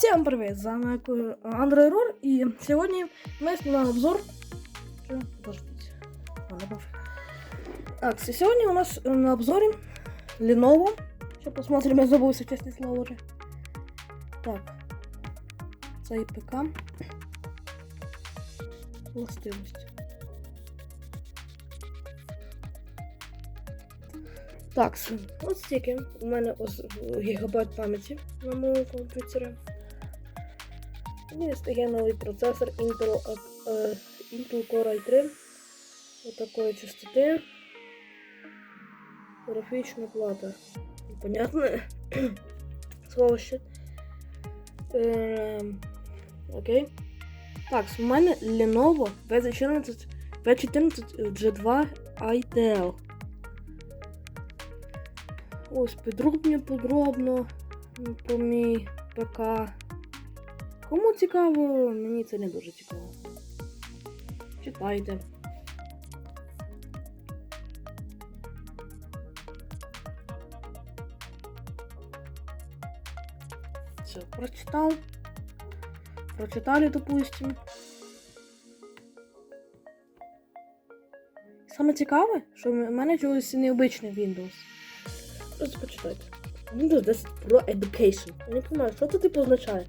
Всем привет! З вами Андрей Рор и сегодня мы снимаем обзор. Что? Подождите. Ладно, пофиг. Так, с- сегодня у нас э, на обзоре Lenovo. Сейчас посмотрим, я забыл, если честно слово уже. Так. Це і ПК. Властивості. Так, с- ось стільки. У мене ось гігабайт пам'яті на моєму комп'ютері. Мені стає новий процесор Intel, е, е, Intel Core i3 такої частоти. Графічна плата. Понятне? Сховище. Ем, окей. Так, у мене Lenovo V14 V14 G2 ITL. Ось підробно подробно про мій ПК. Кому цікаво, мені це не дуже цікаво. Читайте. Все, прочитал. Прочитали, допустим. Саме цікаве, що в мене чогось необичний Windows. Просто почитайте. Windows 10 Pro Education. Я не розумію, що це типу означає?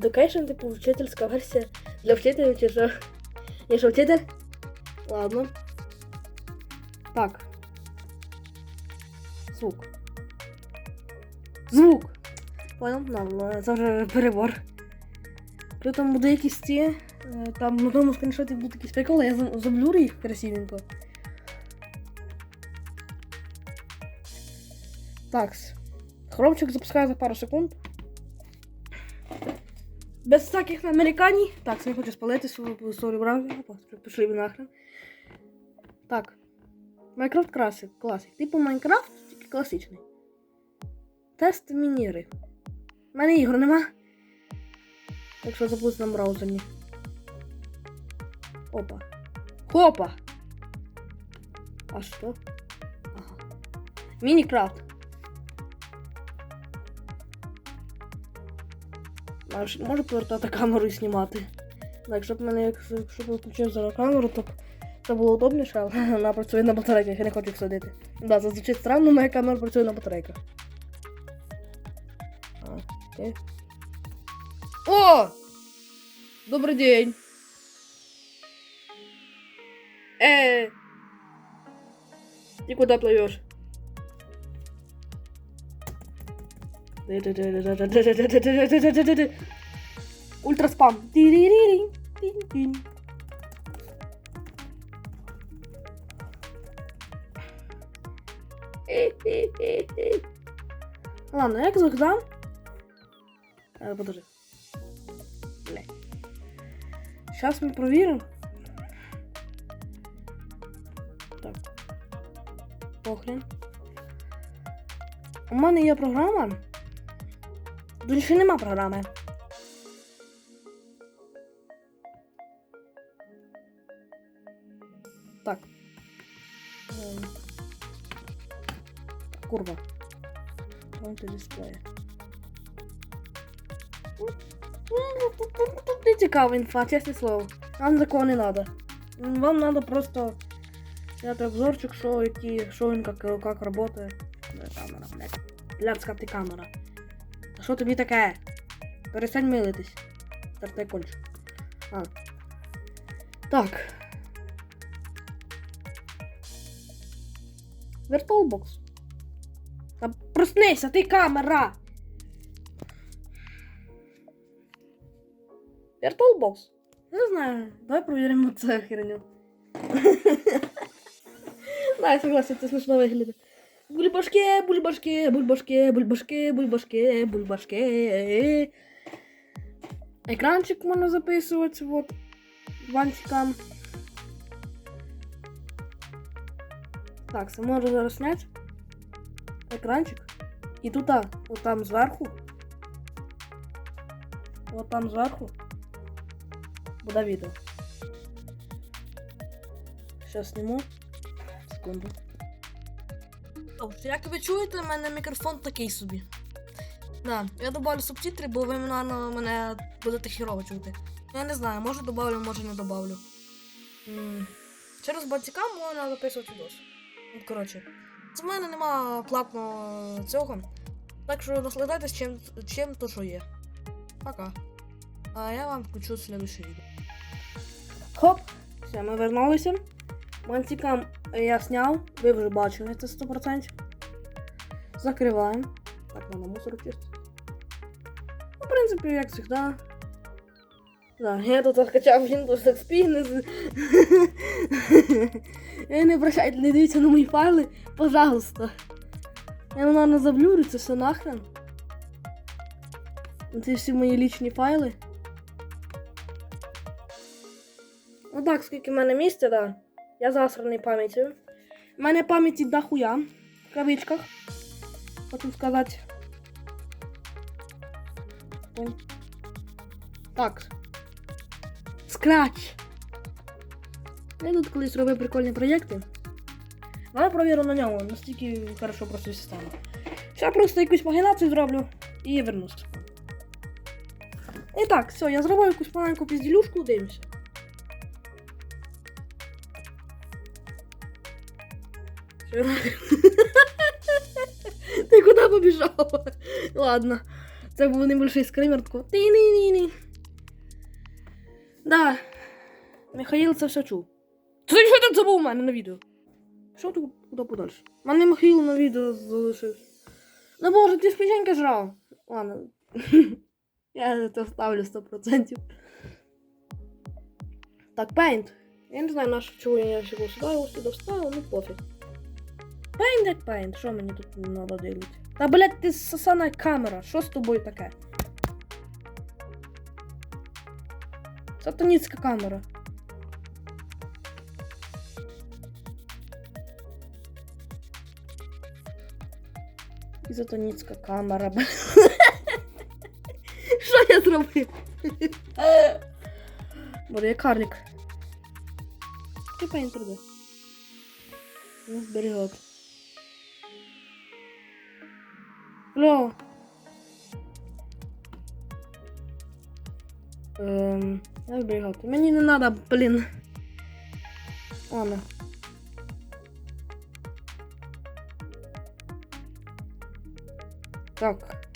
Education, типу, вчительська версія для вчителів чи що? Я що, вчитель? Ладно. Так. Звук. Звук! Понял? Ну, це вже перебор. При тому буде якісь ті. е, Там на тому скріншоті будуть якісь приколи, я за- заблюрю їх красивенько. Такс. Хромчик запускаю за пару секунд. Без всяких намериканий. Так, не хочу спалити свою сорі браузер. Пішли нахрен. Так. Майнкрафт Classic. Classic. Типу Майнкрафт, тільки класичний. Тест мініри. У мене ігор нема. Так що запустимо браузерні. Опа. Хопа! А що? Ага. Мінікрафт. Можу повертати камеру і знімати. Так, щоб мене, якщо щоб я включив зараз камеру, то це було удобніше, але вона працює на батарейках, я не хочу їх садити. Да, це звучить странно, моя камера працює на батарейках. А, окей. О! Добрый день. Э, ты куда плывешь? Ультраспам. Ладно, як згадав? Е, Подожди. Блядь. Сейчас ми провіримо. Так. Похрен. У мене є програма. Ще нема програми. Так. Курва. Point display. Тут не цікава інфа, чесне слово. Нам такого не треба. Вам треба просто взяти обзорчик, що які, що він, як, як працює. Камера, блядь. Блядська ти камера. Що тобі таке? Перестань милитись. Тертай конч. А. Так. Віртолбокс. Та проснися, ти камера! Віртолбокс? Не знаю. Давай провіримо це херню. Я согласен, це смішно виглядає. Бульбашки, бульбашки, бульбашки, бульбашки, бульбашки, бульбашки. Екранчик можна записувати, вот, бантикам. Так, це можу зараз зняти. Екранчик. І тут, а, от там зверху. От там зверху. Буде відео. Зараз зніму. Секунду. Як ви чуєте, у мене мікрофон такий собі. Да, я добавлю субтитри, бо ви наверно, мене будете хірово чути. Я не знаю, може добавлю, може не добавлю. М, Через батькам можна записувати відос. Коротше, з мене нема платного цього. Так що наслаждайтесь чим, чим то, що є. Пока. А я вам включу следующее відео. Хоп! Все, ми вернулися. Мантикам я сняв, ви вже бачили це 100%. Закриваємо. Так, надо мусор чистити. Ну, в принципі, як завжди. Да, я тут скачав Windows XP, не. Не прощайте, не дивіться на мої файли, пожалуйста. Я, наверное, заблюрю це все нахрен. Це всі мої лічні файли. Ну так, скільки в мене місця, да. Я засраний пам'яттю. У мене пам'яті дохуя. В кавичках. Хочу сказати. Ой. Так. Scratch. Я тут колись робив прикольні проєкти. Але провірю на ньому, настільки хорошо працює система. Ще просто якусь магінацію зроблю і вернусь. І так, все, я зробив якусь маленьку пізділюшку, дивимося. Ти куди побіжав? Ладно. Це був небольший скример тако. Ті-ні-ні-ні. Да. Михаїл це все чув. Ти що тут забув у мене на відео? Що ти куди подальше? У мене Михаїл на відео залишився. Ну боже, ти ж печеньки жрав. Ладно. Я це вставлю 100%. Так, Paint. Я не знаю, на що чого я його сюди, його ну пофіг. Paint як Paint, що мені тут треба дивитися? Та, блядь, ти сосана камера, що з тобою таке? Сатанітська камера. Ізотонічна камера. бля. Що я зробив? Боже, я карлик. Ти пані труди. Ну, зберігати. Алло. Ем, я зберігати. Мені не надо, блін. Ладно. Так.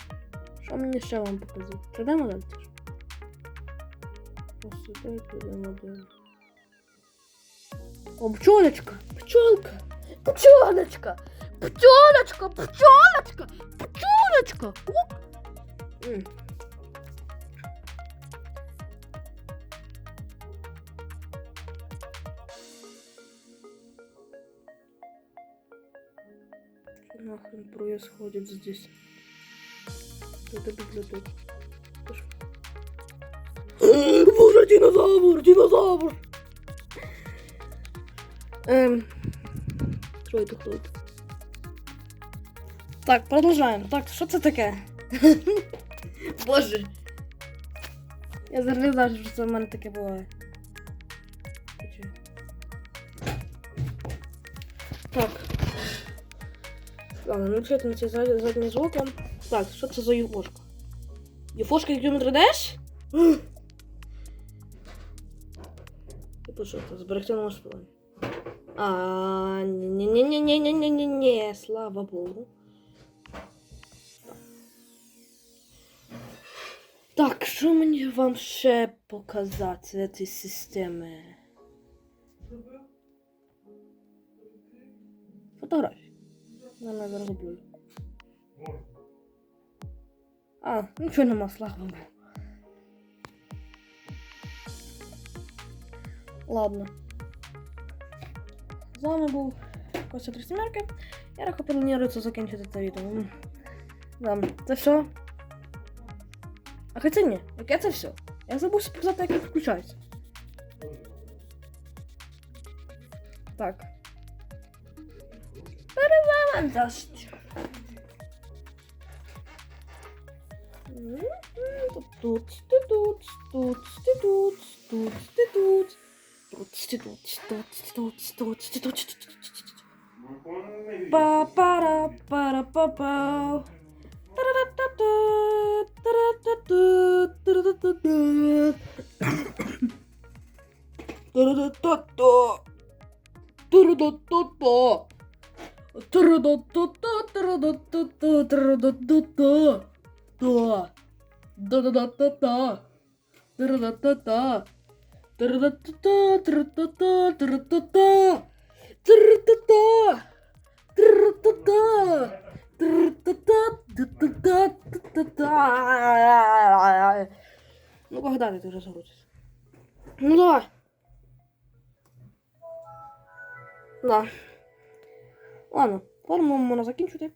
Що мені ще вам показати? Прийдемо далі? Ось сюди прийдемо далі. О, пчолочка! Пчолка! Пчолочка! Пчолочка! Пчолочка! Пчолочка! Ук! М. Что нахрен происходит здесь? Это библиотека. Это ж- Боже, динозавр! Динозавр! Эм... Это хто? Так, продовжаємо. Так, що це таке? Боже. Я зараз не знаю, що це в мене таке буває. Так. Ладно, ну чекайте на ці зад- задні звуки. Так, що це за юфошка? Юфошка кілометр деш? Типу що це? Зберегти на спілені. А, ні-ні-ні-ні-ні-ні-ні-ні, слава Богу. Так, що мені вам ще показати з цієї системи? Фотографії. Я не зараз роблю. А, нічого нема, слава Богу. Ладно. З вами був Костя Тростімерки. Я раху планується закінчити це відео. Да, це все. А хоча ні, яке це все? Я забув сказати, як він включається. Так. Перевантажить. Тут, тут, тут, тут, тут, тут, тут, どっちどっちどっちどっちどっちどっちどっちバパラパラパパタラタタタラタタタラタタタラタタタラタタタトロタッタットタロタッタットタロタッタットタアタドタッタットタロタッタッタ Ну, когда ты разгрузишь? Ну давай. Да. Ладно, форму можна закінчити.